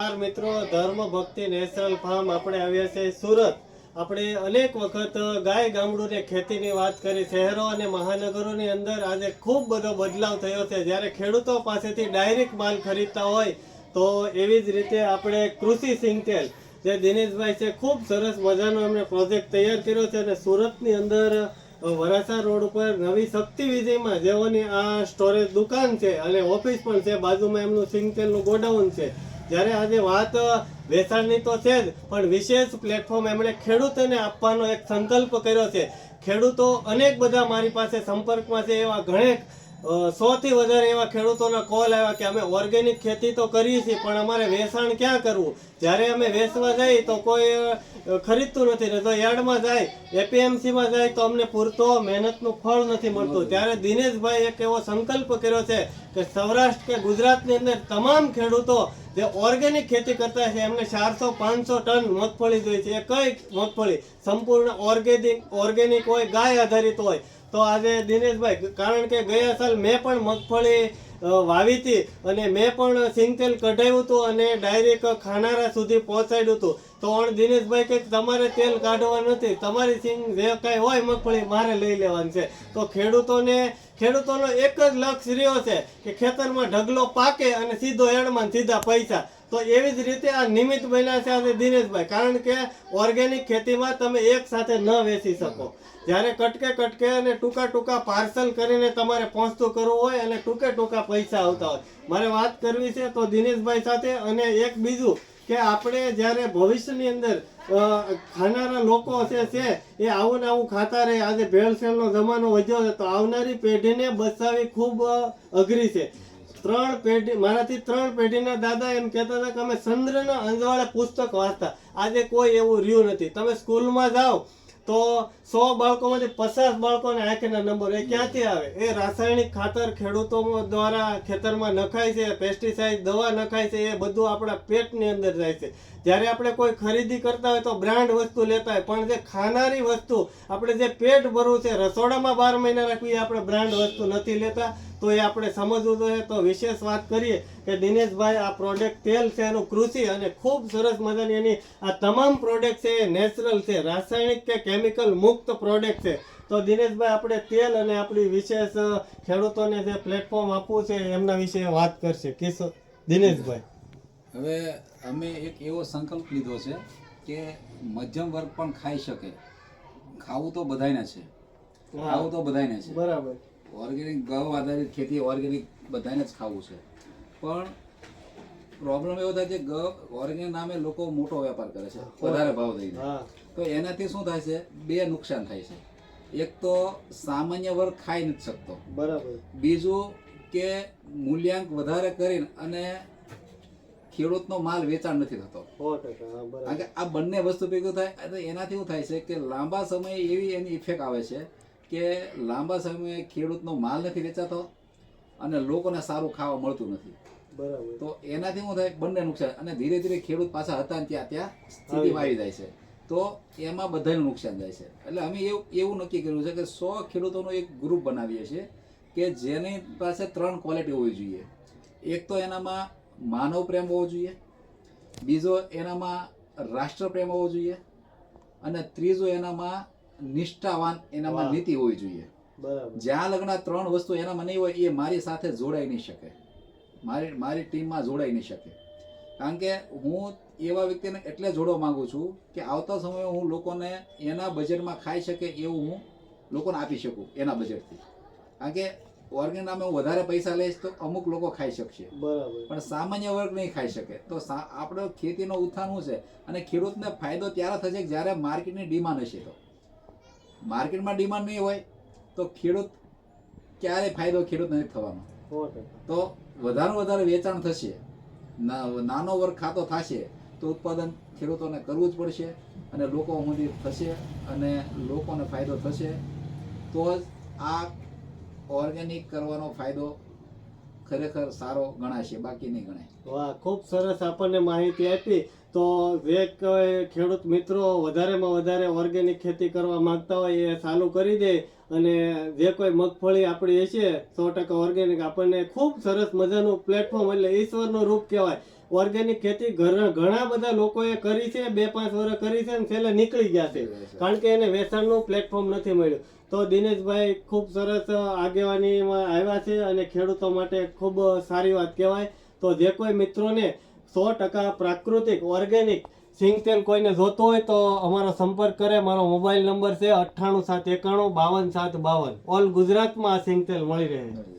મિત્રો, ધર્મ ભક્તિ નેશનલ ફાર્મ આપણે આવ્યા છે સુરત. આપણે અનેક વખત ગાય ગામડું ને ખેતીની વાત કરી, શહેરો અને મહાનગરોની અંદર આજે ખૂબ બધો બદલાવ થયો છે. જ્યારે ખેડૂતો પાસેથી ડાયરેક્ટ માલ ખરીદતા હોય, તો એવી જ રીતે આપણે કૃષિ સિંગતેલ, જે દિનેશભાઈ છે, ખૂબ સરસ મજાનો એમણે પ્રોજેક્ટ તૈયાર કર્યો છે અને સુરતની અંદર વરાસા રોડ ઉપર નવી શક્તિ વિજયમાં જેઓની આ સ્ટોરેજ દુકાન છે અને ઓફિસ પણ છે, બાજુમાં એમનું સિંગતેલનું ગોડાઉન છે. જ્યારે આજે વાત વેચાણની તો છે જ, પણ વિશેષ પ્લેટફોર્મ એમણે ખેડૂતોને આપવાનો એક સંકલ્પ કર્યો છે. ખેડૂતો અનેક બધા મારી પાસે સંપર્કમાં છે એવા ઘણેક સોથી વધારે એવા ખેડૂતોના કોલ આવ્યા કે અમે ઓર્ગેનિક ખેતી તો કરીએ છીએ, પણ અમારે વેચાણ ક્યાં કરવું? જ્યારે અમે વેચવા જઈએ તો કોઈ ખરીદતું નથી. ને જો યાર્ડમાં જાય એપીએમસીમાં જાય તો અમને પૂરતો મહેનતનું ફળ નથી મળતું. ત્યારે દિનેશભાઈ એક એવો સંકલ્પ કર્યો છે કે સૌરાષ્ટ્ર કે ગુજરાતની અંદર તમામ ખેડૂતો જે ઓર્ગેનિક ખેતી કરતા છે, એમને ચારસો, પાંચસો ટન મગફળી જોઈએ છે. એ કઈ મગફળી સંપૂર્ણ ઓર્ગેનિક ઓર્ગેનિક હોય, ગાય આધારિત હોય. તો આજે દિનેશભાઈ, કારણ કે ગયા સાલ મેં પણ મગફળી વાવી હતી અને મેં પણ સિંગતેલ કઢાવ્યું હતું અને ડાયરેક્ટ ખાનારા સુધી પહોંચાડ્યું હતું. તો દિનેશભાઈ કે તમારે તેલ કાઢવા નથી, તમારી સિંગ જે કાંઈ હોય મગફળી મારે લઈ લેવાની છે. તો ખેડૂતોને, ખેડૂતોનો એક જ લક્ષ્ય રહ્યો છે કે ખેતરમાં ઢગલો પાકે અને સીધો એડમાં સીધા પૈસા. તો એવી જ રીતે આ નિમિત્ત બન્યા છે આજે દિનેશભાઈ. કારણ કે ઓર્ગેનિક ખેતીમાં તમે એક સાથે ન વેચી શકો. જ્યારે કટકે કટકે અને ટૂંકા ટૂંકા પાર્સલ કરીને તમારે પહોંચતું કરવું હોય અને ટૂંકે ટૂંકા પૈસા આવતા હોય. મારે વાત કરવી છે તો દિનેશભાઈ સાથે અને એક બીજું કે આપણે જ્યારે ભવિષ્યની અંદર ખાનારા લોકો છે છે એ આવું ને આવું ખાતા રહે. આજે ભેળસેળનો જમાનો વધ્યો છે તો આવનારી પેઢીને બચાવવી ખૂબ અઘરી છે. ત્રણ પેઢી, મારાથી ત્રણ પેઢીના દાદા એમ કહેતા હતા કે અમે ચંદ્રના અંજવાળે પુસ્તક વાંચતા. આજે કોઈ એવું રહ્યું નથી. તમે સ્કૂલમાં જાઓ તો સો બાળકોમાંથી પચાસ બાળકોને આંખના નંબર, એ ક્યાંથી આવે? એ રાસાયણિક ખાતર ખેડૂતો દ્વારા ખેતરમાં નખાય છે પેસ્ટિસાઇડ દવા નખાય છે, એ બધું આપણા પેટની અંદર જાય છે. જ્યારે આપણે કોઈ ખરીદી કરતા હોય તો બ્રાન્ડ વસ્તુ લેતા હોય. પણ જે ખાનારી વસ્તુ, આપણે જે પેટ ભરવું છે, રસોડામાં બાર મહિના રાખવી આપણે બ્રાન્ડ વસ્તુ નથી લેતા. તો એ આપણે સમજવું જોઈએ. તો વિશેષ વાત કરીએ કે દિનેશભાઈ આ પ્રોડક્ટ તેલ છે એનું કૃષિ અને ખૂબ સરસ મજાની એની આ તમામ પ્રોડક્ટ છે એ નેચરલ છે રાસાયણિક કે કેમિકલ મુક્ત પ્રોડક્ટ છે. તો દિનેશભાઈ આપણે તેલ અને આપણી વિશેષ ખેડૂતોને જે પ્લેટફોર્મ આપવું છે એમના વિશે વાત કરશે. કિશોર દિનેશભાઈ. હવે અમે એક એવો સંકલ્પ લીધો છે કે મધ્યમ વર્ગ પણ ખાઈ શકે. ખાવું તો બધાયને છે. ખાવું તો બધાયને છે. બરાબર. ઓર્ગેનિક ગૌ આધારિત ખેતી ઓર્ગેનિક બધાને જ ખાવું છે. પણ પ્રોબ્લેમ એવો થાય છે ઓર્ગેનિક નામે લોકો મોટો વેપાર કરે છે વધારે ભાવ દઈને. તો એનાથી શું થાય છે? બે નુકસાન થાય છે. એક તો સામાન્ય વર્ગ ખાઈ નથી શકતો. બરાબર. બીજું કે મૂલ્યાંક વધારે કરીને અને ખેડૂતનો માલ વેચાણ નથી થતો. કારણ કે આ બંને વસ્તુ ભેગું થાય તો એનાથી શું થાય છે કે લાંબા સમયે એવી એની ઇફેક્ટ આવે છે કે લાંબા સમયે ખેડૂતનો માલ નથી વેચાતો અને લોકોને સારું ખાવા મળતું નથી. બરાબર. તો એનાથી શું થાય? બંને નુકસાન. અને ધીરે ધીરે ખેડૂત પાછા હતા ત્યાં ત્યાં સ્થિતિમાં આવી જાય. છે. તો એમાં બધાનું નુકસાન જાય છે. એટલે અમે એવું એવું નક્કી કર્યું છે કે સો ખેડૂતોનો એક ગ્રુપ બનાવીએ છીએ કે જેની પાસે ત્રણ ક્વોલિટી હોવી જોઈએ. એક તો એનામાં માનવ પ્રેમ હોવો જોઈએ. બીજો એનામાં રાષ્ટ્ર પ્રેમ હોવો જોઈએ. અને ત્રીજો એનામાં નિષ્ઠાવાન એનામાં. નીતિ હોવી જોઈએ. જ્યાં લગ્ન ત્રણ વસ્તુ એનામાં નહીં હોય એ મારી સાથે જોડાઈ નહીં શકે. મારી મારી ટીમમાં જોડાઈ નહીં શકે. કારણ કે હું એવા વ્યક્તિને એટલે જોડવા માંગુ છું કે આવતા સમયે હું લોકોને એના બજેટમાં ખાઈ શકે એવું હું લોકોને આપી શકું એના બજેટથી કારણ કે ઓર્ગેન નામે હું વધારે પૈસા લઈશ તો અમુક લોકો ખાઈ શકશે. બરાબર. પણ સામાન્ય વર્ગ નહીં ખાઈ શકે. તો આપણો ખેતીનો ઉત્થાન શું છે? અને ખેડૂતને ફાયદો ત્યારે થશે જ્યારે માર્કેટની ડિમાન્ડ હશે તો. માર્કેટમાં ડિમાન્ડ નહીં હોય તો ખેડૂત ક્યારે ફાયદો ખેડૂત નથી થવાનો. તો વધારે વધારે વેચાણ થશે નાનો વર્ગ ખાતો થશે તો ઉત્પાદન ખેડૂતોને કરવું જ પડશે અને લોકો સુધી થશે અને લોકોને ફાયદો થશે. તો જ આ ઓર્ગેનિક કરવાનો ફાયદો ખરેખર સારો ગણાશે બાકી નહીં ગણાય. વાહ ખૂબ સરસ આપણને માહિતી આપી. તો જે કોઈ ખેડૂત મિત્રો વધારેમાં વધારે ઓર્ગેનિક ખેતી કરવા માંગતા હોય એ ચાલુ કરી દે અને જે કોઈ મગફળી આપણી હશે સો ટકા ઓર્ગેનિક આપણને ખૂબ સરસ મજાનું પ્લેટફોર્મ એટલે ઈશ્વરનું રૂપ કહેવાય. ઓર્ગેનિક ખેતી ઘણા બધા લોકોએ કરી છે બે પાંચ વર્ષ કરી છે અને છેલ્લે નીકળી ગયા છે. કારણ કે એને વેચાણનું પ્લેટફોર્મ નથી મળ્યું. તો દિનેશભાઈ ખૂબ સરસ આગેવાનીમાં આવ્યા છે અને ખેડૂતો માટે ખૂબ સારી વાત કહેવાય. તો જે કોઈ મિત્રોને સો ટકા પ્રાકૃતિક, ઓર્ગેનિક સિંગ તેલ કોઈને જોતો હોય તો અમારો સંપર્ક કરે મારો મોબાઈલ નંબર છે અઠ્ઠાણું સાત એકાણું, બાવન સાત બાવન ઓલ ગુજરાતમાં આ સિંગ તેલ મળી રહે જાય.